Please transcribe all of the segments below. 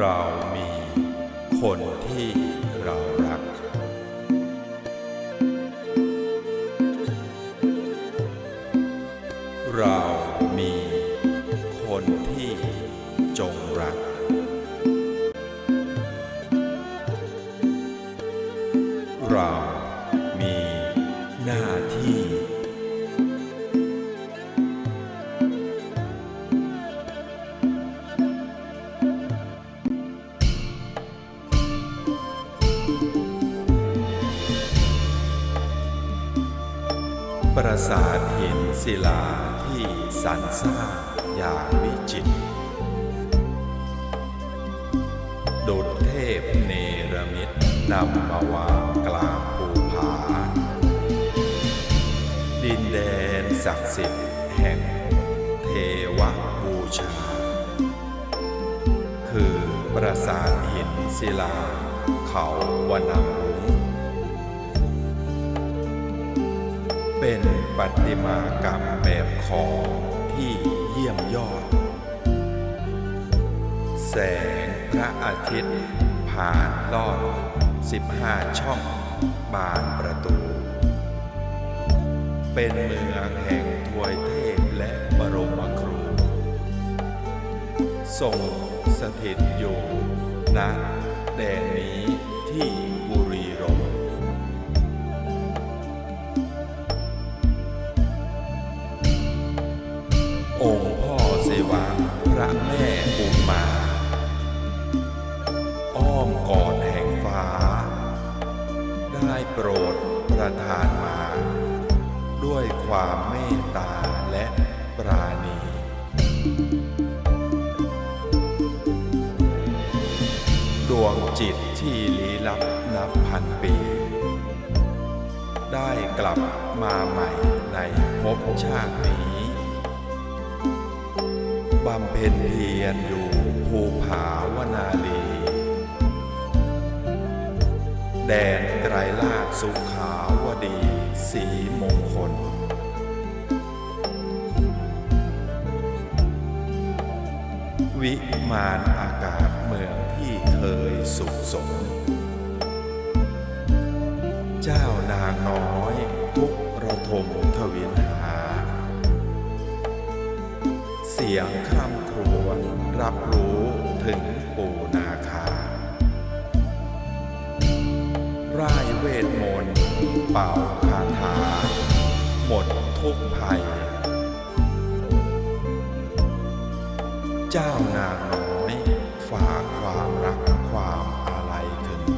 เรามีคนที่เรารัก เรามีคนที่จงรัก เรา ปราสาทหินศิลาที่สรรสร้างอย่างวิจิตรดุจเทพเนรมิตนำมาวางกลางภูผา ดินแดนศักดิ์สิทธิ์แห่งเทวบูชา คือปราสาทหินศิลาเขาวนามุง เป็นประติมากรรมแบบของที่เยี่ยมยอด แสงพระอาทิตย์ ผ่านลอด 15 ช่องบานประตู เป็นเมืองแห่งทวยเทพและบรมครูทรงสถิตอยู่ณแดนนี้ ตตาและปราณีดวงจิตที่ลี้ลับนับพันปี ได้กลับมาใหม่ในภพชาตินี้ บำเพ็ญเพียรอยู่ภูผาวนาลี แดนไกรลาดสุขาวดี สี มานอากาศเมืองที่เคยสุขสม เจ้านางน้อยทุกระทมทวินหา เสียงคร่ำครวญรับรู้ถึงปูนาคา ร่ายเวทมนต์เป่าคาถา หมดทุกภัย เจ้านาง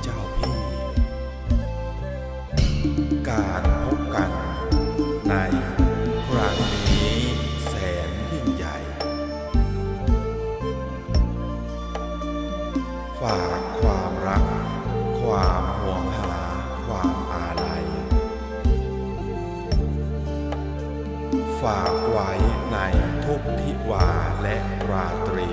เจ้าพี่ การพบกันในครั้งนี้แสนยิ่งใหญ่ ฝากความรัก ความห่วงหา ความอาลัย ฝากไว้ในทุกทิวาและราตรี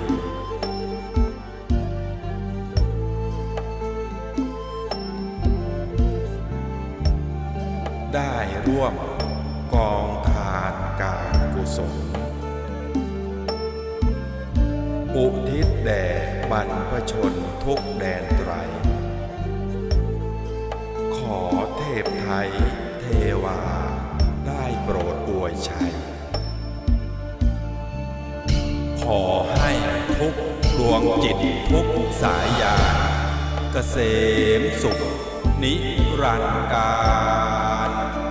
ร่วมกองทานการกุศล อุทิศแด่บรรพชนทุกแดนไตร ขอเทพไทยเทวาได้โปรดอวยชัย ขอให้ทุกดวงจิตทุกสายยาเกษมสุขนิรันดร์การ